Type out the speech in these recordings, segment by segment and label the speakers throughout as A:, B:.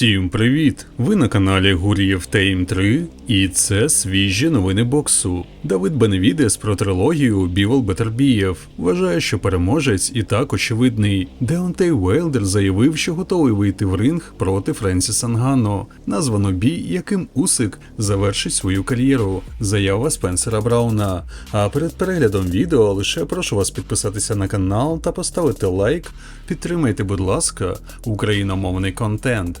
A: Всім привіт! Ви на каналі Гур'єв Тейм 3, і це свіжі новини боксу. Давид Беневідес про трилогію Бівол Бетербієв вважає, що переможець і так очевидний. Деонтей Уейлдер заявив, що готовий вийти в ринг проти Френсіса Нганно. Названо бій, яким Усик завершить свою кар'єру. Заява Спенсера Брауна. А перед переглядом відео лише прошу вас підписатися на канал та поставити лайк. Підтримайте, будь ласка, україномовний контент.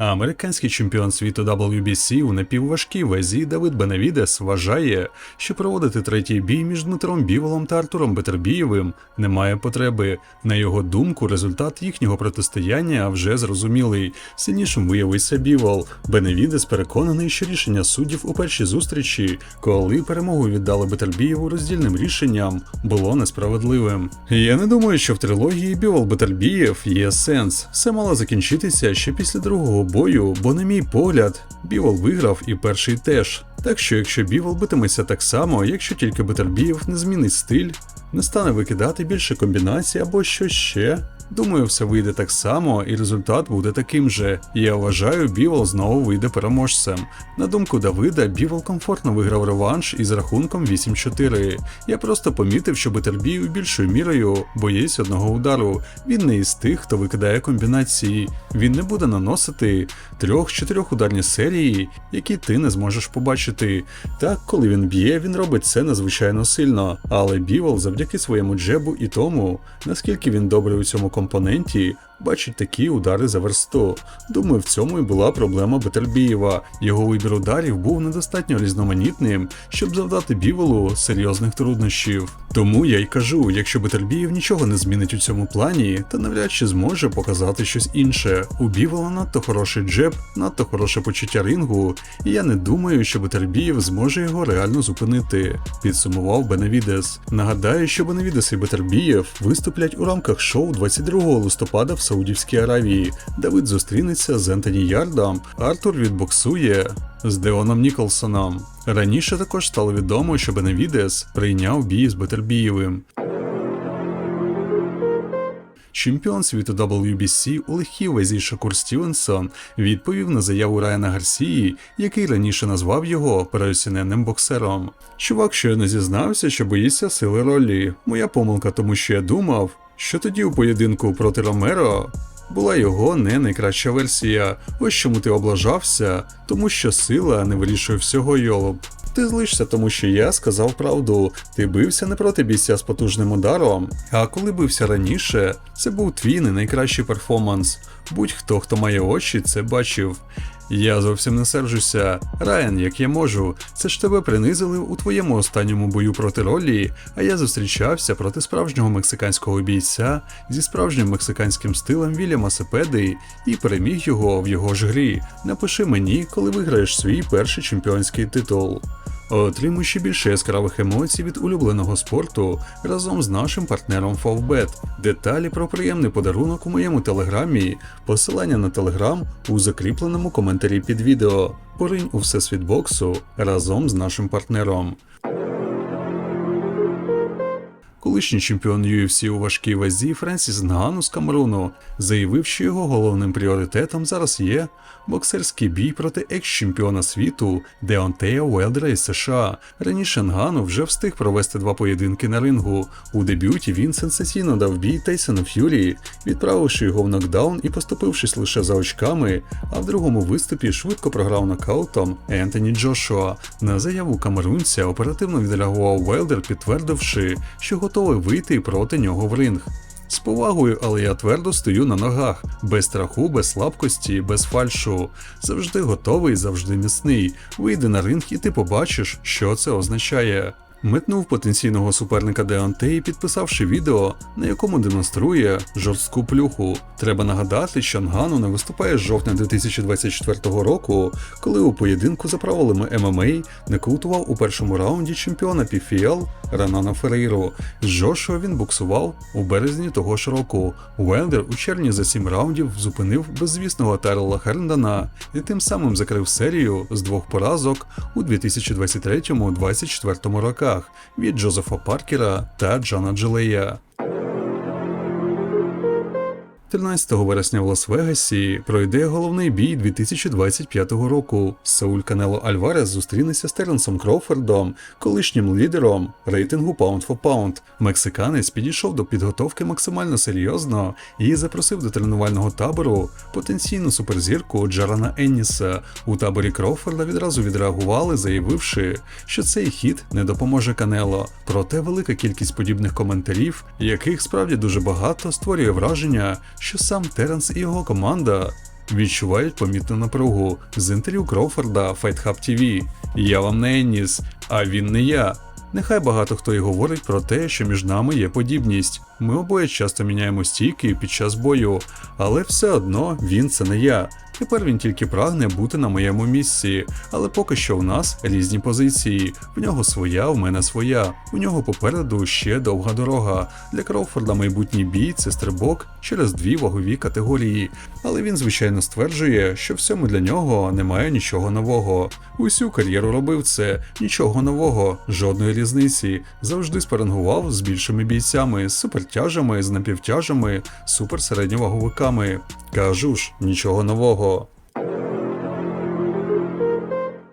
A: А Американський чемпіон світу WBC у напівважкій вазі Давид Бенавідес вважає, що проводити третій бій між Дмитром Біволом та Артуром Бетербієвим немає потреби. На його думку, результат їхнього протистояння вже зрозумілий. Сильнішим виявився Бівол. Бенавідес переконаний, що рішення суддів у першій зустрічі, коли перемогу віддали Бетербієву роздільним рішенням, було несправедливим. Я не думаю, що в трилогії Бівол Бетербієв є сенс. Все мало закінчитися ще після другого бою, бо, на мій погляд, Бівол виграв і перший теж. Так що, якщо Бівол битиметься так само, якщо тільки Бетербієв не змінить стиль, не стане викидати більше комбінацій або що ще. Думаю, все вийде так само, і результат буде таким же. Я вважаю, Бівол знову вийде переможцем. На думку Давида, Бівол комфортно виграв реванш із рахунком 8-4. Я просто помітив, що Бетербіїв більшою мірою боїться одного удару. Він не із тих, хто викидає комбінації. Він не буде наносити трьох-чотирьох ударні серії, які ти не зможеш побачити. Так, коли він б'є, він робить це надзвичайно сильно. Але Бівол завдяки своєму джебу і тому, наскільки він добрий у цьому компоненті, бачить такі удари за версту. Думаю, в цьому і була проблема Бетербієва. Його вибір ударів був недостатньо різноманітним, щоб завдати Біволу серйозних труднощів. Тому я й кажу, якщо Бетербієв нічого не змінить у цьому плані, то навряд чи зможе показати щось інше. У Бівола надто хороший джеб, надто хороше почуття рингу, і я не думаю, що Бетербієв зможе його реально зупинити. Підсумував Беневідес. Нагадаю, що Беневідес і Бетербієв виступлять у рамках шоу 22 листопада в Саудівській Аравії. Давид зустрінеться з Ентоні Ярдом, Артур відбоксує з Деоном Ніколсоном. Раніше також стало відомо, що Беневідес прийняв бій з Бетербієвим. Чемпіон світу WBC у легкій вазі Шакур Стівенсон відповів на заяву Райана Гарсії, який раніше назвав його переоціненним боксером. Чувак щойно зізнався, що боїться сили ролі. Моя помилка, тому що я думав, що тоді у поєдинку проти Ромеро була його не найкраща версія. Ось чому ти облажався, тому що сила не вирішує всього йолоб. Ти злишся, тому що я сказав правду. Ти бився не проти бійця з потужним ударом. А коли бився раніше, це був твій не найкращий перформанс. Будь-хто, хто має очі, це бачив. Я зовсім не сержуся. Райан, як я можу, це ж тебе принизили у твоєму останньому бою проти ролі, а я зустрічався проти справжнього мексиканського бійця зі справжнім мексиканським стилем Вільяма Сепеди і переміг його в його ж грі. Напиши мені, коли виграєш свій перший чемпіонський титул. Отримуй ще більше яскравих емоцій від улюбленого спорту разом з нашим партнером Favbet. Деталі про приємний подарунок у моєму телеграмі, посилання на телеграм у закріпленому коментарі під відео. Поринь у всесвіт боксу разом з нашим партнером. Колишній чемпіон UFC у важкій вазі Френсіс Нгану з Камеруну заявив, що його головним пріоритетом зараз є боксерський бій проти екс-чемпіона світу Деонтея Уелдера із США. Раніше Нгану вже встиг провести два поєдинки на рингу. У дебюті він сенсаційно дав бій Тайсону Ф'юрі, відправивши його в нокдаун і поступившись лише за очками, а в другому виступі швидко програв нокаутом Ентоні Джошуа. На заяву камерунця оперативно відреагував Уелдер, підтвердивши, що готовий вийти проти нього в ринг. З повагою, але я твердо стою на ногах, без страху, без слабкості, без фальшу. Завжди готовий, завжди міцний. Вийди на ринг і ти побачиш, що це означає. Метнув потенційного суперника Деонтей, підписавши відео, на якому демонструє жорстку плюху. Треба нагадати, що Нгану не виступає з жовтня 2024 року, коли у поєдинку за правилами ММА нокаутував у першому раунді чемпіона PFL Ранана Ферейро. З Джошуа він боксував у березні того ж року. Уелдер у червні за сім раундів зупинив беззвісного Террела Херндана і тим самим закрив серію з двох поразок у 2023-2024 роках від Джозефа Паркера та Джона Джилея. 13 вересня в Лас-Вегасі пройде головний бій 2025 року. Сауль Канело Альварес зустрінеться з Теренсом Кроуфордом, колишнім лідером рейтингу Pound for Pound. Мексиканець підійшов до підготовки максимально серйозно і запросив до тренувального табору потенційну суперзірку Джарана Енніса. У таборі Кроуфорда відразу відреагували, заявивши, що цей хід не допоможе Канело. Проте велика кількість подібних коментарів, яких справді дуже багато, створює враження, що сам Теренс і його команда відчувають помітну напругу з інтерв'ю Кроуфорда Fight Hub TV. Я вам не Еніс, а він не я. Нехай багато хто і говорить про те, що між нами є подібність. Ми обоє часто міняємо стійки під час бою, але все одно він це не я. Тепер він тільки прагне бути на моєму місці, але поки що в нас різні позиції. В нього своя, в мене своя. У нього попереду ще довга дорога. Для Кроуфорда майбутній бій це стрибок через дві вагові категорії. Але він, звичайно, стверджує, що в цьому для нього немає нічого нового. Усю кар'єру робив це, нічого нового, жодної різниці. Завжди спарингував з більшими бійцями, з супертяжами, з напівтяжами, суперсередньоваговиками. Кажу ж, нічого нового.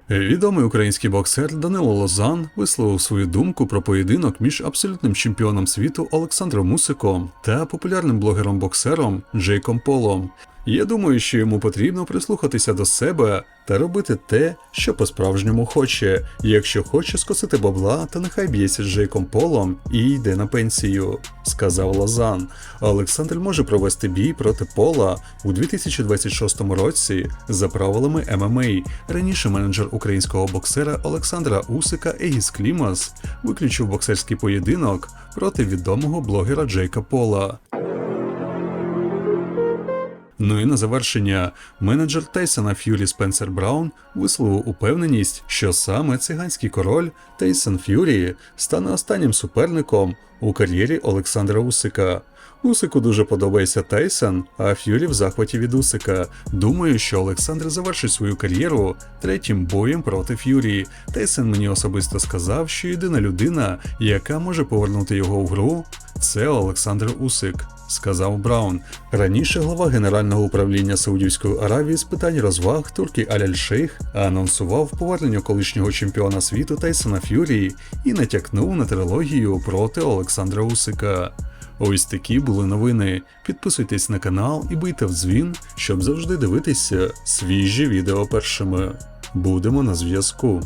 A: Відомий український боксер Данило Лозан висловив свою думку про поєдинок між абсолютним чемпіоном світу Олександром Мусиком та популярним блогером-боксером Джейком Полом. Я думаю, що йому потрібно прислухатися до себе та робити те, що по-справжньому хоче. Якщо хоче скосити бабла, то нехай б'ється з Джейком Полом і йде на пенсію, сказав Лазан. Олександр може провести бій проти Пола у 2026 році за правилами ММА. Раніше менеджер українського боксера Олександра Усика Егіс Клімас виключив боксерський поєдинок проти відомого блогера Джейка Пола. Ну і на завершення, менеджер Тейсона Ф'юрі Спенсер Браун висловив упевненість, що саме циганський король Тейсон Ф'юрі стане останнім суперником у кар'єрі Олександра Усика. Усику дуже подобається Тейсон, а Ф'юрі в захваті від Усика. Думаю, що Олександр завершить свою кар'єру третім боєм проти Ф'юрі. Тейсон мені особисто сказав, що єдина людина, яка може повернути його в гру, це Олександр Усик, сказав Браун. Раніше глава Генерального управління Саудівської Аравії з питань розваг Туркі Аляль-Шейх анонсував повернення колишнього чемпіона світу Тайсона Ф'юрі і натякнув на трилогію проти Олександра Усика. Ось такі були новини. Підписуйтесь на канал і бийте в дзвін, щоб завжди дивитися свіжі відео першими. Будемо на зв'язку.